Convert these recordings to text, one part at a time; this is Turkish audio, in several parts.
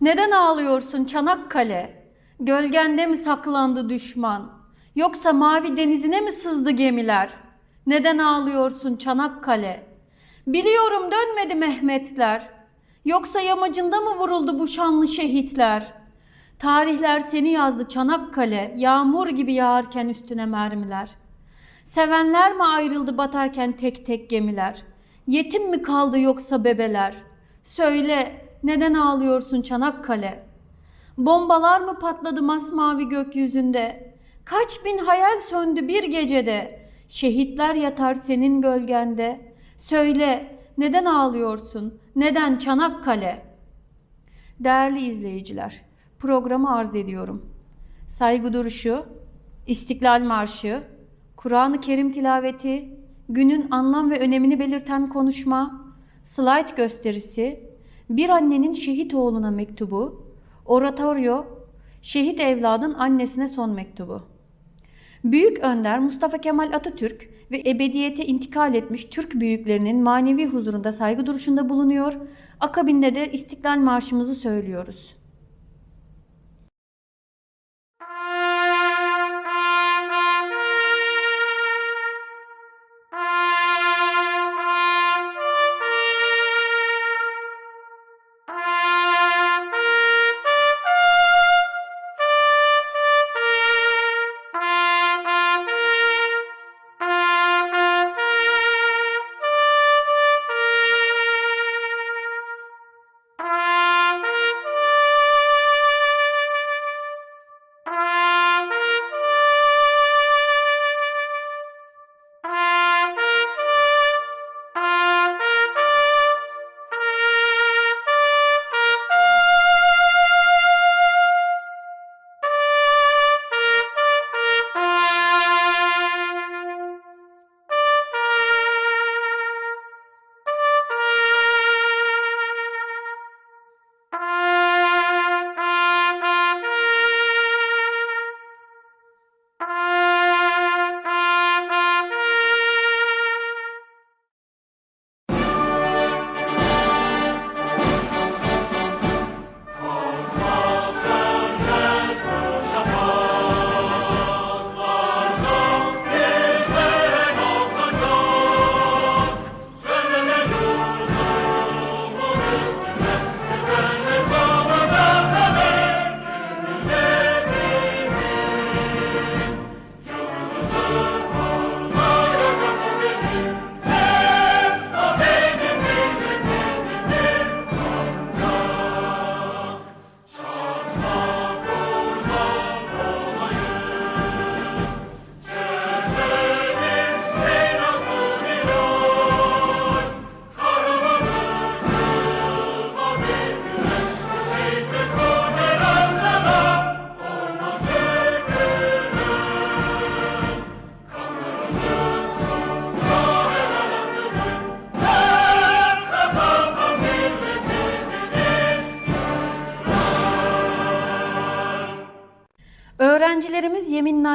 Neden ağlıyorsun Çanakkale? Gölgende mi saklandı düşman? Yoksa mavi denizine mi sızdı gemiler? Neden ağlıyorsun Çanakkale? Biliyorum dönmedi Mehmetler. Yoksa yamacında mı vuruldu bu şanlı şehitler? Tarihler seni yazdı Çanakkale, yağmur gibi yağarken üstüne mermiler. Sevenler mi ayrıldı batarken tek tek gemiler? Yetim mi kaldı yoksa bebeler? Söyle, neden ağlıyorsun Çanakkale? Bombalar mı patladı masmavi gökyüzünde? Kaç bin hayal söndü bir gecede. Şehitler yatar senin gölgende. Söyle, neden ağlıyorsun? Neden Çanakkale? Değerli izleyiciler, programı arz ediyorum. Saygı duruşu, İstiklal Marşı, Kur'an-ı Kerim tilaveti, günün anlam ve önemini belirten konuşma, slide gösterisi, bir annenin şehit oğluna mektubu, oratoryo, şehit evladın annesine son mektubu. Büyük önder Mustafa Kemal Atatürk ve ebediyete intikal etmiş Türk büyüklerinin manevi huzurunda saygı duruşunda bulunuyor. Akabinde de İstiklal Marşımızı söylüyoruz.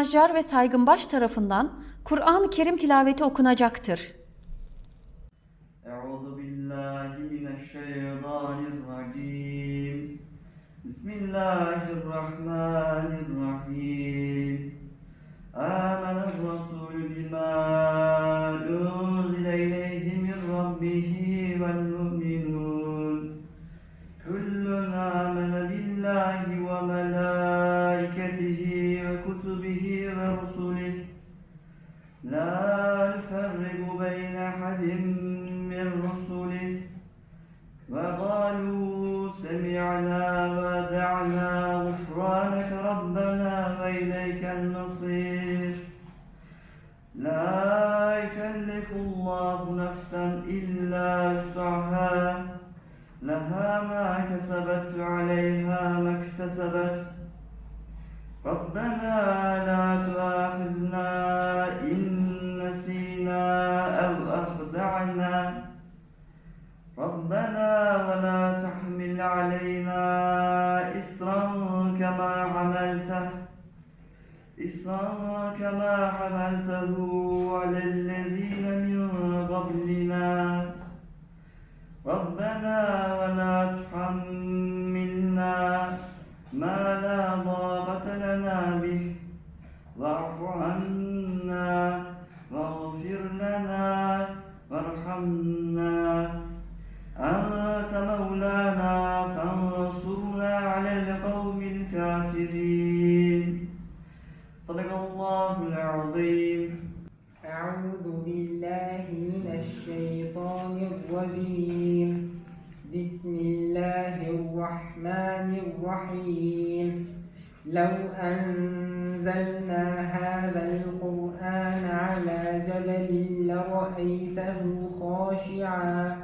Najjar ve Saygınbaş tarafından Kur'an-ı Kerim tilaveti okunacaktır. Euzu billahi mineşşeytanirracim. Bismillahirrahmanirrahim. Amener Resulü bima كسبت وعليها ما اكتسبت. ربنا لا تؤاخذنا إن نسينا أو أخدعنا ربنا ولا تحمل علينا إصرا كما حملته. إصرا كما حملته على الذين من قبلنا. ربنا ولا تحملنا ما لا ضاقة لنا به. واعف عنا واغفر لنا وارحمنا. أنت مولانا فانصرنا على القوم الكافرين. صدق الله العظيم. أعوذ بالله من الشيطان الرجيم. الرحمن الرحيم. لو أنزلنا هذا القرآن على جبل لرأيته خاشعا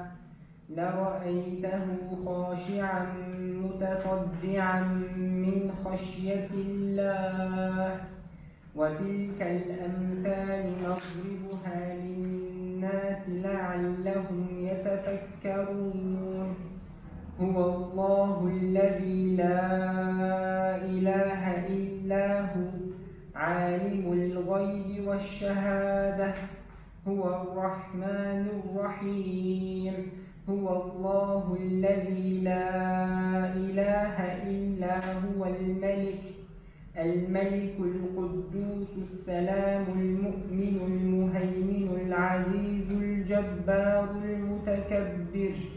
لرأيته خاشعا متصدعا من خشية الله. وتلك الأمثال نضربها للناس لعلهم يتفكرون. هو الله الذي لا إله إلا هو عالم الغيب والشهادة. هو الرحمن الرحيم. هو الله الذي لا إله إلا هو الملك. الملك القدوس السلام المؤمن المهيمن العزيز الجبار المتكبر.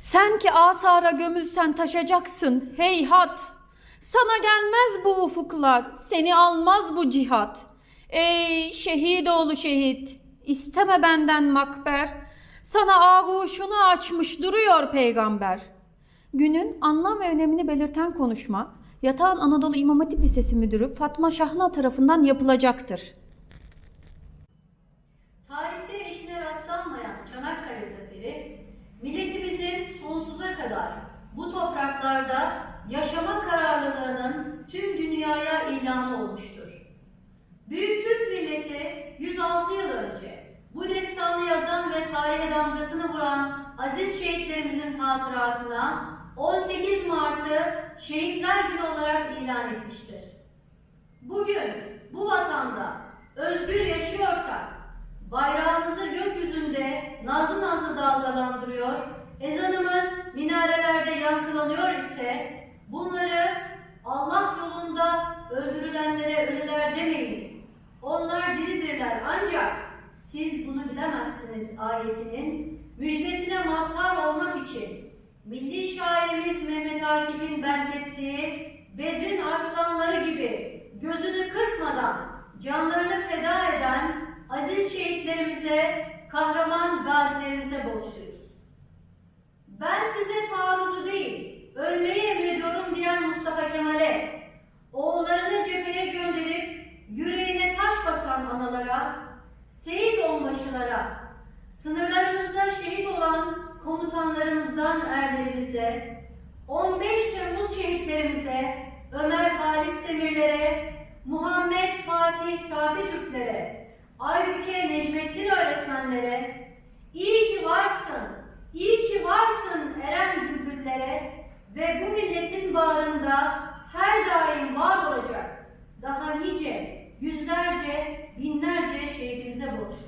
Sen ki asara gömülsen taşacaksın heyhat. Sana gelmez bu ufuklar, seni almaz bu cihat. Ey şehit oğlu şehit, isteme benden makber. Sana ağuşunu açmış duruyor peygamber. Günün anlam ve önemini belirten konuşma, Yatağan Anadolu İmam Hatip Lisesi Müdürü Fatma Şahna tarafından yapılacaktır. Bu topraklarda yaşama kararlılığının tüm dünyaya ilanı olmuştur. Büyük Türk milleti 106 yıl önce bu destanı yazan ve tarihe damgasını vuran aziz şehitlerimizin hatırasına 18 Mart'ı Şehitler Günü olarak ilan etmiştir. Bugün bu vatanda özgür yaşıyorsak, bayrağımızı gökyüzünde nazlı nazlı dalgalandırıyor, ezanımız minarelerde yankılanıyor ise bunları Allah yolunda öldürülenlere ölüler demeyiniz. Onlar diridirler ancak siz bunu bilemezsiniz ayetinin müjdesine mazhar olmak için milli şairimiz Mehmet Akif'in benzettiği Bedrin arslanları gibi gözünü kırpmadan canlarını feda eden aziz şehitlerimize, kahraman gazilerimize borçluyuz. Ben size taarruzu değil, ölmeyi emrediyorum diyen Mustafa Kemal'e, oğullarını cepheye gönderip yüreğine taş basan analara, seyit onbaşılara, sınırlarımızda şehit olan komutanlarımızdan erlerimize, 15 Temmuz şehitlerimize, Ömer Halis Demirlere, Muhammed Fatih Safi Türklere, Aybüke Necmettin öğretmenlere, iyi ki varsın, iyi ki varsın Eren Bülbüllere ve bu milletin bağrında her daim var olacak daha nice, yüzlerce, binlerce şehidimize borçluyuz.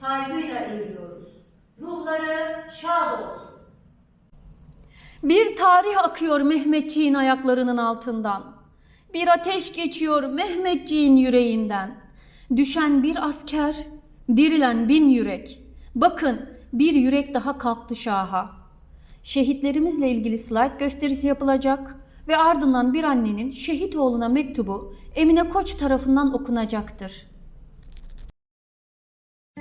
Saygıyla eğiliyoruz. Ruhları şad olsun. Bir tarih akıyor Mehmetçiğin ayaklarının altından. Bir ateş geçiyor Mehmetçiğin yüreğinden. Düşen bir asker, dirilen bin yürek. Bakın bir yürek daha kalktı şaha. Şehitlerimizle ilgili slide gösterisi yapılacak ve ardından bir annenin şehit oğluna mektubu Emine Koç tarafından okunacaktır.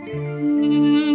Eyledim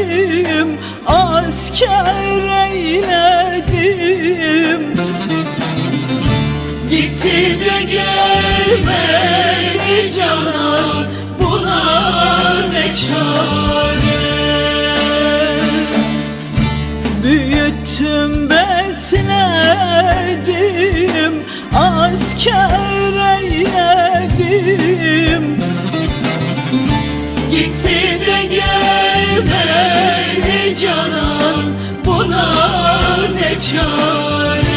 besledim Asker eyledim. Gitti de gelmedi canan Buna ne çare? Büyüttüm besledim Asker eyledim. Gitti de gelmedi canan Buna ne çare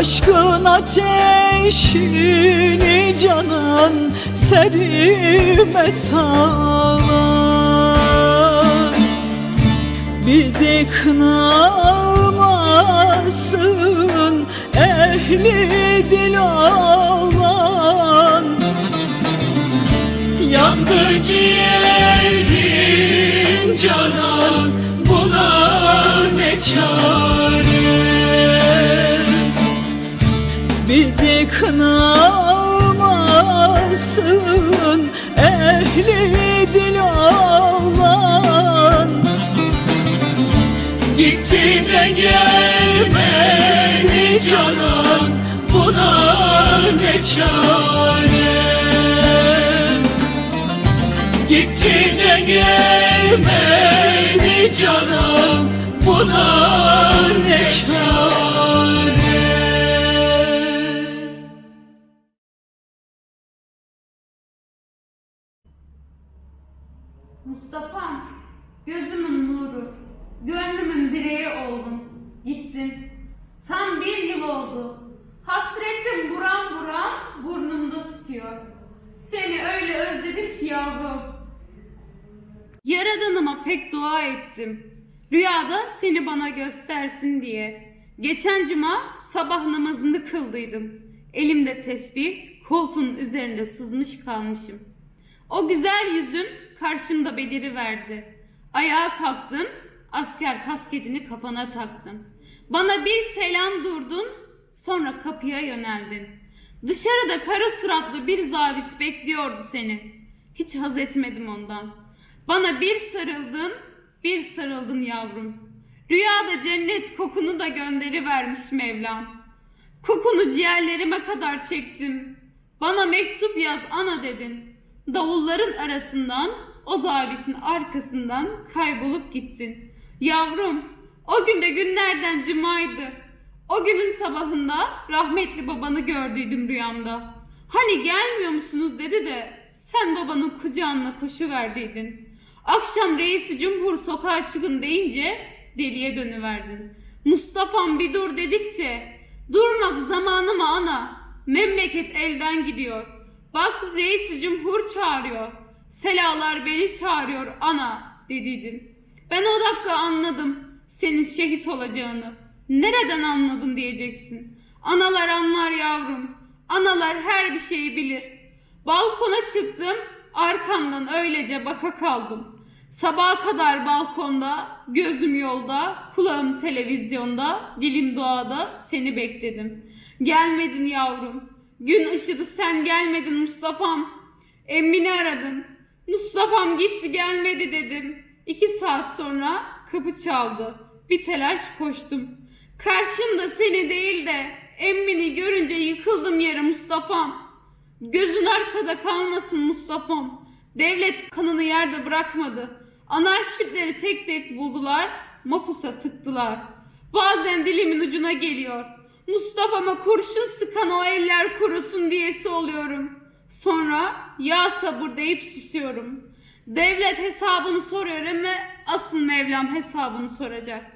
Aşkın ateşini canan serime salan. Bizi kınamasın ehli dil olan. Yandı ciğerim canan Buna ne çare Ehli dil olan Gitti de gelmedi canan Buna ne çare? Gitti de gelmedi canım Buna ne çare Mustafa'm, gözümün nuru, gönlümün direği oldun, gittin. Tam bir yıl oldu. Hasretim buram buram burnumda tutuyor. Seni öyle özledim ki yavrum. Yaradanıma pek dua ettim. Rüyada seni bana göstersin diye. Geçen cuma sabah namazını kıldıydım. Elimde tesbih, koltuğun üzerinde sızmış kalmışım. O güzel yüzün karşımda beliri verdi. Ayağa kalktım, asker kasketini kafana taktın. Bana bir selam durdun, sonra kapıya yöneldin. Dışarıda kara suratlı bir zabit bekliyordu seni. Hiç haz etmedim ondan. Bana bir sarıldın, bir sarıldın yavrum. Rüyada cennet kokunu da gönderi vermiş Mevlam. Kokunu ciğerlerime kadar çektim. Bana mektup yaz ana dedin. Davulların arasından, o zabitin arkasından kaybolup gittin. Yavrum, o günde günlerden cumaydı. O günün sabahında rahmetli babanı gördüydüm rüyamda. Hani gelmiyor musunuz dedi de sen babanın kucağına koşuverdiydin. Akşam reisi cumhur sokağa çıkın deyince deliye dönüverdin. Mustafa'm bir dur dedikçe durmak zamanı mı ana? Memleket elden gidiyor. Bak reisi cumhur çağırıyor. Selalar beni çağırıyor ana dediydin. Ben o dakika anladım senin şehit olacağını. Nereden anladın diyeceksin. Analar anlar yavrum. Analar her bir şeyi bilir. Balkona çıktım, arkamdan öylece baka kaldım. Sabaha kadar balkonda, gözüm yolda, kulağım televizyonda, dilim doğada seni bekledim. Gelmedin yavrum. Gün ışıdı sen gelmedin Mustafa'm. Emmini aradım. Mustafa'm gitti gelmedi dedim. İki saat sonra kapı çaldı. Bir telaş koştum. Karşımda seni değil de emmini görünce yıkıldım yere Mustafa'm. Gözün arkada kalmasın Mustafa'm. Devlet kanını yerde bırakmadı. Anarşistleri tek tek buldular, mapusa tıktılar. Bazen dilimin ucuna geliyor. Mustafa'ma kurşun sıkan o eller kurusun diyesi oluyorum. Sonra ya sabır deyip susuyorum. Devlet hesabını soruyorum ve asıl Mevlam hesabını soracak.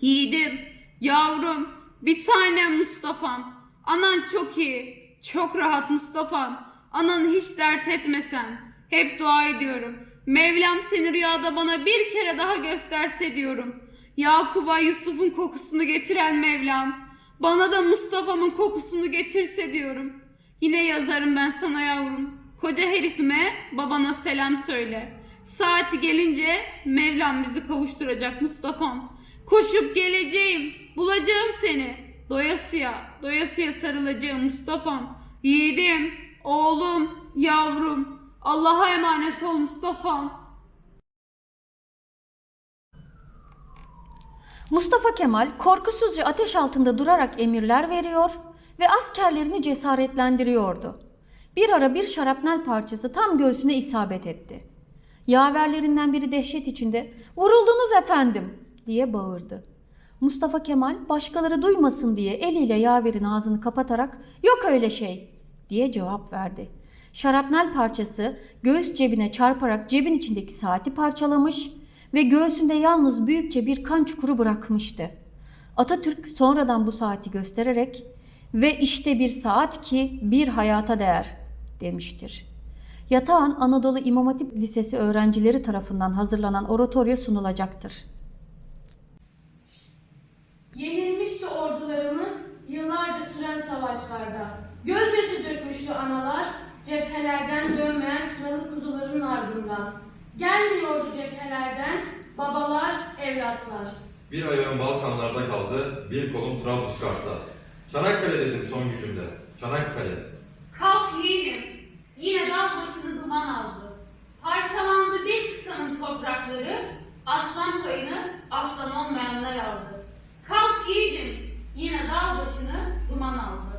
Yiğidim, yavrum, bir tanem Mustafa'm. Anan çok iyi, çok rahat Mustafa'm. Ananı hiç dert etmesen. Hep dua ediyorum. Mevlam seni rüyada bana bir kere daha gösterse diyorum. Yakub'a Yusuf'un kokusunu getiren Mevlam. Bana da Mustafa'mın kokusunu getirse diyorum. Yine yazarım ben sana yavrum. Koca herifime babana selam söyle. Saati gelince Mevlam bizi kavuşturacak Mustafa'm. Koşup geleceğim, bulacağım seni. Doyasıya, doyasıya sarılacağım Mustafa'm. Yiğidim, oğlum, yavrum. Allah'a emanet ol Mustafa'm. Mustafa Kemal korkusuzca ateş altında durarak emirler veriyor ve askerlerini cesaretlendiriyordu. Bir ara bir şarapnel parçası tam göğsüne isabet etti. Yaverlerinden biri dehşet içinde "Vuruldunuz efendim!" diye bağırdı. Mustafa Kemal başkaları duymasın diye eliyle yaverin ağzını kapatarak "Yok öyle şey!" diye cevap verdi. Şarapnel parçası göğüs cebine çarparak cebin içindeki saati parçalamış ve göğsünde yalnız büyükçe bir kan çukuru bırakmıştı. Atatürk sonradan bu saati göstererek ve işte bir saat ki bir hayata değer demiştir. Yatağan Anadolu İmam Hatip Lisesi öğrencileri tarafından hazırlanan oratoryo sunulacaktır. Yenilmişti ordularımız yıllarca süren savaşlarda. Gözyaşı dökmüştü analar cephelerden dönmeyen kınalı kuzuların ardından. Gelmiyordu cephelerden babalar, evlatlar. Bir ayağım Balkanlarda kaldı, bir kolum Trablusgarp'ta. Çanakkale dedim son gücümde. Çanakkale. Kalk yiğidim, yine dağ başını duman aldı. Parçalandı bir kıtanın toprakları, aslan payını aslan olmayanlar aldı. Kalk yiğidim, yine dağ başını duman aldı.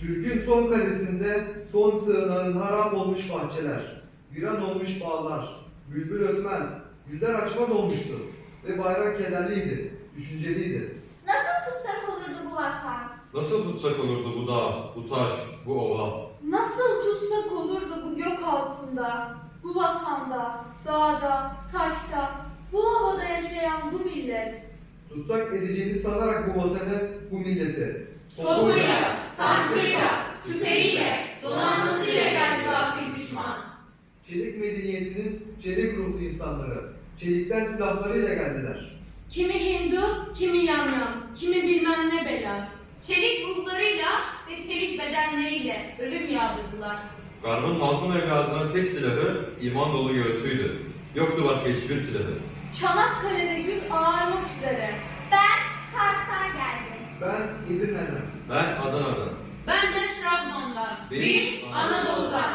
Türk'ün son kalesinde son sığınağın harap olmuş bahçeler, viran olmuş bağlar, bülbül ötmez, güller açmaz olmuştu ve bayrak kederliydi, düşünceliydi. Nasıl tutsak olurdu bu vatan? Nasıl tutsak olurdu bu dağ, bu taş, bu ova? Nasıl tutsak olurdu bu gök altında, bu vatanda, dağda, taşta, bu havada yaşayan bu millet. Tutsak edeceğini sanarak bu vatanı, bu milleti. Topuyla, tankıyla, tüfeğiyle, donanmasıyla geldi gafil düşman. Çelik medeniyetinin çelik ruhlu insanları, çelikten silahlarıyla geldiler. Kimi Hindu, kimi yamyam, kimi bilmem ne bela. Çelik ruhlarıyla ve çelik bedenleriyle ölüm yağdırdılar. Garbın mazlum evladının tek silahı iman dolu göğsüydü. Yoktu başka hiçbir silahı. Çanakkale'de gün ağarmak üzere. Ben Kars'tan geldim. Ben Edirne'den, Ben Adana'dan. Ben de Trabzon'dan, Biz biz Anadolu'dan.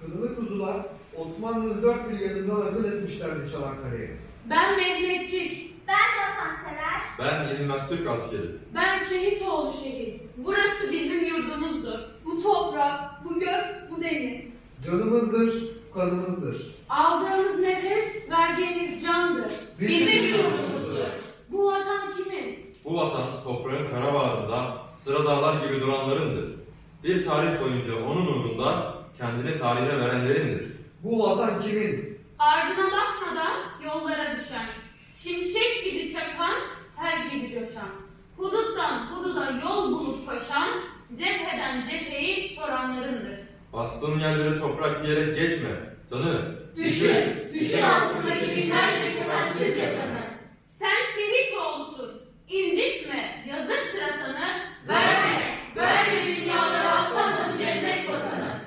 kınılı kuzular Osmanlı'nın dört bir yanından akın etmişlerdi Çanakkale'ye. Ben Mehmetçik, Ben vatansever. Ben yenilmez Türk askeri. ben şehit oğlu şehit. Burası bizim yurdumuzdur. Bu toprak, bu gök, bu deniz. Canımızdır, kanımızdır. Aldığımız nefes, verdiğimiz candır. Bizim yurdumuzdur. Bu vatan kimin? Bu vatan toprağın kara bağrında sıra dağlar gibi duranlarındır. Bir tarih boyunca onun uğrunda kendini tarihe verenlerindir. Bu vatan kimin? Ardına bakmadan yollara düşen, şimşek gibi çakan, sel gibi coşan, huduttan hududa yol bulup koşan, cepheden cepheyi soranlarındır. Bastığın yerleri toprak diyerek geçme. Tanı. Düşün, düşün altındaki binlerce kefensiz yatanı. Sen şehit oğlusun, incitme yazık tıratanı, verme, verme dünyalara aslanın cennet vatanı.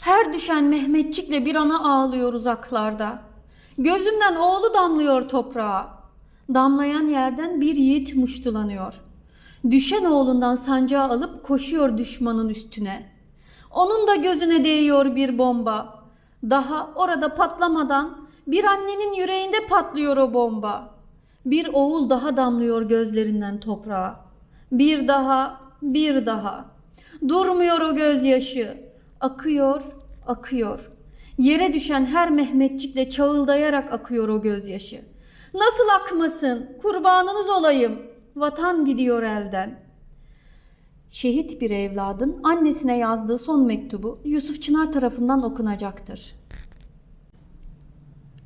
Her düşen Mehmetçikle bir ana ağlıyor uzaklarda. Gözünden oğlu damlıyor toprağa. Damlayan yerden bir yiğit muştulanıyor. Düşen oğlundan sancağı alıp koşuyor düşmanın üstüne. Onun da gözüne değiyor bir bomba. Daha orada patlamadan bir annenin yüreğinde patlıyor o bomba. Bir oğul daha damlıyor gözlerinden toprağa. Bir daha, bir daha. Durmuyor o gözyaşı. Akıyor, akıyor. Yere düşen her Mehmetçikle çağıldayarak akıyor o gözyaşı. Nasıl akmasın? Kurbanınız olayım. Vatan gidiyor elden. Şehit bir evladın annesine yazdığı son mektubu Yusuf Çınar tarafından okunacaktır.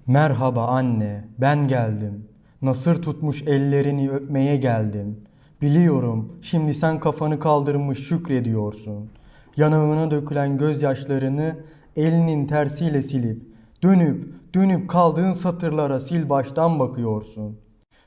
Merhaba anne, ben geldim. Nasır tutmuş ellerini öpmeye geldim. Biliyorum, şimdi sen kafanı kaldırmış şükrediyorsun. Yanağına dökülen gözyaşlarını elinin tersiyle silip, dönüp dönüp kaldığın satırlara sil baştan bakıyorsun.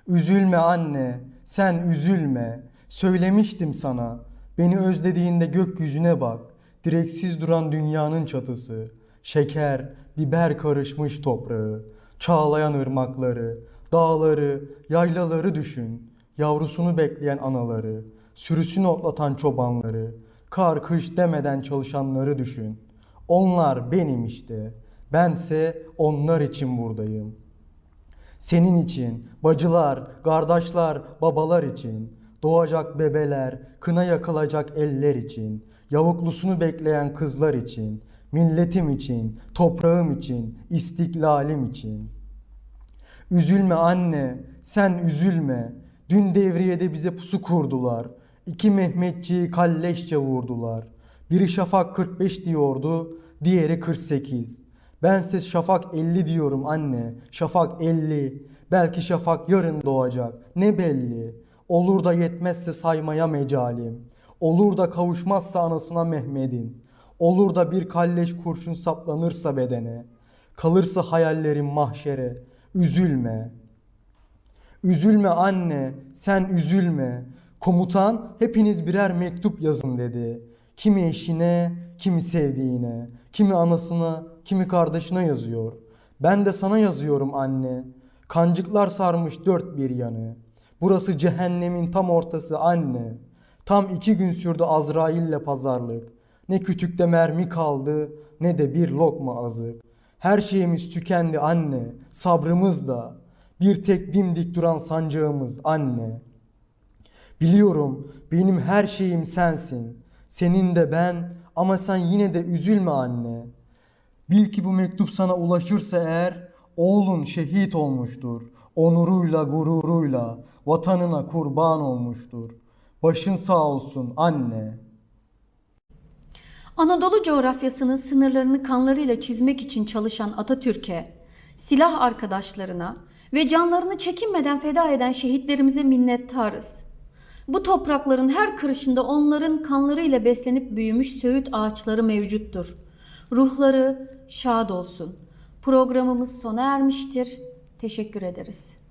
Üzülme anne, sen üzülme. Söylemiştim sana. Beni özlediğinde gökyüzüne bak. Direksiz duran dünyanın çatısı. Şeker, biber karışmış toprağı. Çağlayan ırmakları, dağları, yaylaları düşün. Yavrusunu bekleyen anaları, sürüsünü otlatan çobanları, kar kış demeden çalışanları düşün. Onlar benim işte. Bense onlar için buradayım. Senin için, bacılar, kardeşler, babalar için, doğacak bebeler, kına yakılacak eller için, yavuklusunu bekleyen kızlar için, milletim için, toprağım için, istiklalim için. Üzülme anne, sen üzülme. Dün devriyede bize pusu kurdular. İki Mehmetçiyi kalleşçe vurdular. Biri Şafak 45 diyordu, diğeri 48. Bense Şafak 50 diyorum anne. Şafak 50. Belki Şafak yarın doğacak. Ne belli. Olur da yetmezse saymaya mecalim. Olur da kavuşmazsa anasına Mehmet'in. Olur da bir kalleş kurşun saplanırsa bedene. Kalırsa hayallerim mahşere. Üzülme. Üzülme anne, sen üzülme. Komutan hepiniz birer mektup yazın dedi. Kimi eşine, kimi sevdiğine, kimi anasına, kimi kardeşine yazıyor. Ben de sana yazıyorum anne. Kancıklar sarmış dört bir yanı. Burası cehennemin tam ortası anne. Tam iki gün sürdü Azrail'le pazarlık. Ne kütükte mermi kaldı ne de bir lokma azık. Her şeyimiz tükendi anne, sabrımız da. Bir tek dimdik duran sancağımız anne. Biliyorum benim her şeyim sensin. Senin de ben ama sen yine de üzülme anne. Bil ki bu mektup sana ulaşırsa eğer oğlun şehit olmuştur. Onuruyla gururuyla vatanına kurban olmuştur. Başın sağ olsun anne. Anadolu coğrafyasının sınırlarını kanlarıyla çizmek için çalışan Atatürk'e, silah arkadaşlarına ve canlarını çekinmeden feda eden şehitlerimize minnettarız. Bu toprakların her kırışında onların kanlarıyla beslenip büyümüş söğüt ağaçları mevcuttur. Ruhları şad olsun. Programımız sona ermiştir. Teşekkür ederiz.